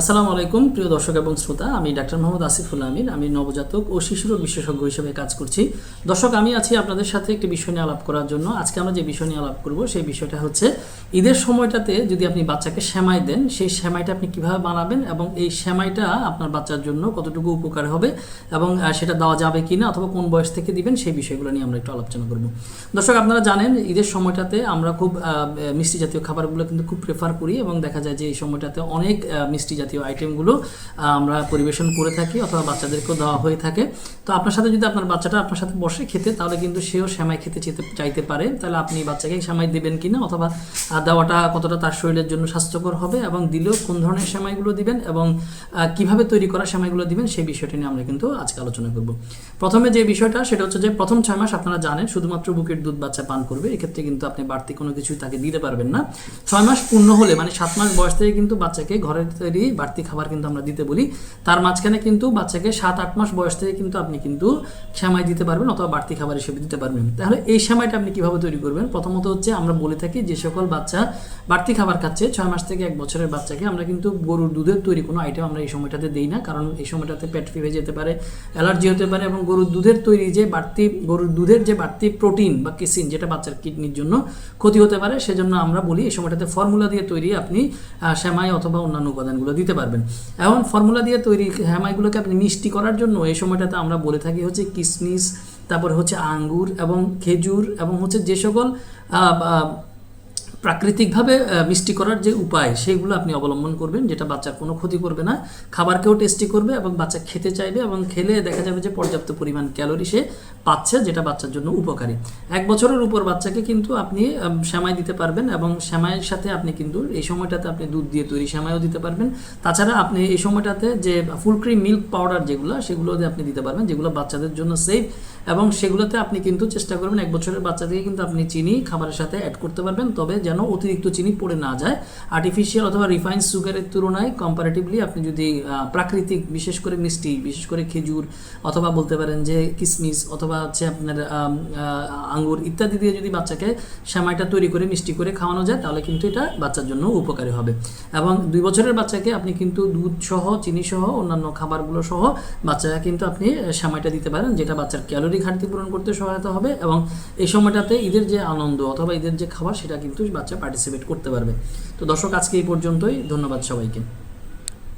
আসসালামু আলাইকুম, প্রিয় দর্শক এবং শ্রোতা। আমি ডাক্তার মোহাম্মদ আসিফুল আমিন। আমি নবজাতক ও শিশুরোগ বিশেষজ্ঞ হিসেবে কাজ করছি। দর্শক, আমি আছি আপনাদের সাথে একটি বিষয় নিয়ে আলাপ করার জন্য। আজকে আমরা যে বিষয় নিয়ে আলাপ করব, সেই বিষয়টা হচ্ছে ঈদের সময়টাতে যদি আপনি বাচ্চাকে সেমাই দেন, সেই সেমাইটা আপনি কীভাবে বানাবেন এবং এই সেমাইটা আপনার বাচ্চার জন্য কতটুকু উপকার হবে এবং সেটা দেওয়া যাবে কিনা অথবা কোন বয়স থেকে দিবেন, সেই বিষয়গুলো নিয়ে আমরা একটু আলোচনা করব। দর্শক, আপনারা জানেন ঈদের সময়টাতে আমরা খুব মিষ্টি জাতীয় খাবারগুলো কিন্তু খুব প্রেফার করি এবং দেখা যায় যে এই সময়টাতে অনেক মিষ্টি জাতীয় আইটেমগুলো আমরা পরিবেশন করে থাকি অথবা বাচ্চাদেরকেও দেওয়া হয়ে থাকে। তো আপনার সাথে যদি আপনার বাচ্চাটা আপনার সাথে বসে খেতে, তাহলে কিন্তু সেও সেমাই খেতে চেতে, চাইতে পারে। তাহলে আপনি বাচ্চাকে সেমাই দেবেন কিনা অথবা দেওয়াটা কতটা তার শরীরের জন্য স্বাস্থ্যকর হবে এবং দিলেও কোন ধরনের সেমাইগুলো দিবেন এবং কীভাবে তৈরি করা সেমাইগুলো দিবেন সেই বিষয়টি নিয়ে আমরা কিন্তু আজকে আলোচনা করব। প্রথমে যে বিষয়টা, সেটা হচ্ছে যে প্রথম ছয় মাস আপনারা জানেন, শুধুমাত্র বুকের দুধ বাচ্চা পান করবে। এক্ষেত্রে কিন্তু আপনি বাড়তি কোনো কিছুই তাকে দিতে পারবেন না। ছয় মাস পূর্ণ হলে মানে সাত মাস বয়স থেকে কিন্তু বাচ্চাকে ঘরের তৈরি বাড়তি খাবার কিন্তু আমরা দিতে বলি। তার মাঝখানে কিন্তু বাচ্চাকে সাত, আট মাস বয়স থেকে কিন্তু আপনি কিন্তু সেমাই দিতে পারবেন অথবা বাড়তি খাবার হিসেবে দিতে পারবেন। তাহলে এই সেমাইটা আপনি কীভাবে তৈরি করবেন? প্রথমত হচ্ছে আমরা বলে থাকি যে সকল বাচ্চা বাড়তি খাবার খাচ্ছে, ছয় মাস থেকে এক বছরের বাচ্চাকে আমরা কিন্তু গরুর দুধের তৈরি কোনো আইটেম আমরা এই সময়টাতে দিই না, কারণ এই সময়টাতে পেট ফিরে যেতে পারে, অ্যালার্জি হতে পারে এবং গরুর দুধের তৈরি যে বাড়তি, গরুর দুধের যে বাড়তি প্রোটিন বা কেসিন যেটা বাচ্চার কিডনির জন্য ক্ষতি হতে পারে, সেজন্য আমরা বলি এই সময়টাতে ফর্মুলা দিয়ে তৈরি আপনি সেমাই অথবা অন্যান্য উপাদানগুলো দিতে পারবেন। এখন ফর্মুলা দিয়ে তৈরি হ্যামাইগুলোকে আপনি মিষ্টি করার জন্য এই সময়টাতে আমরা বলে থাকি হচ্ছে কিশমিশ তারপর হচ্ছে আঙ্গুর এবং খেজুর এবং হচ্ছে যে সকল প্রাকৃতিকভাবে মিষ্টি করার যে উপায়, সেইগুলো আপনি অবলম্বন করবেন, যেটা বাচ্চার কোনো ক্ষতি করবে না। খাবারকেও টেস্টি করবে এবং বাচ্চা খেতে চাইবে এবং খেলে দেখা যাবে যে পর্যাপ্ত পরিমাণ ক্যালোরি সে পাচ্ছে, যেটা বাচ্চার জন্য উপকারী। এক বছরের উপর বাচ্চাকে কিন্তু আপনি সেমাই দিতে পারবেন এবং সেমাইয়ের সাথে আপনি কিন্তু এই সময়টাতে আপনি দুধ দিয়ে তৈরি সেমাইও দিতে পারবেন। তাছাড়া আপনি এই সময়টাতে যে ফুল ক্রিম মিল্ক পাউডার যেগুলো, সেগুলো আপনি দিতে পারবেন, যেগুলো বাচ্চাদের জন্য সেফ এবং সেগুলোতে আপনি কিন্তু চেষ্টা করবেন, এক বছরের বাচ্চা কিন্তু আপনি চিনি, খাবারের সাথে অ্যাড করতে পারবেন। তবে যেন অতিরিক্ত চিনি পড়ে না যায়। আর্টিফিশিয়াল অথবা রিফাইন্ড সুগারের তুলনায় কম্পারেটিভলি আপনি যদি প্রাকৃতিক বিশেষ করে মিষ্টি বিশেষ করে খেজুর অথবা বলতে পারেন যে কিশমিশ অথবা হচ্ছে আপনার আঙ্গুর ইত্যাদি দিয়ে যদি বাচ্চাকে সেমাইটা তৈরি করে মিষ্টি করে খাওয়ানো যায় তাহলে কিন্তু এটা বাচ্চার জন্য উপকারী হবে। এবং দুই বছরের বাচ্চাকে আপনি কিন্তু দুধ সহ চিনি সহ অন্যান্য খাবারগুলো সহ বাচ্চাকে কিন্তু আপনি আহ, সেমাইটা দিতে পারেন যেটা বাচ্চার ক্যালোরি ঘাটতি পূরণ করতে সহায়তা হবে। এবং এই সময়টাতে ঈদের যে আনন্দ অথবা ঈদের যে খাবার সেটা কিন্তু বাচ্চা পার্টিসিপেট করতে পারবে। তো দর্শক আজকে এই পর্যন্তই। ধন্যবাদ সবাইকে।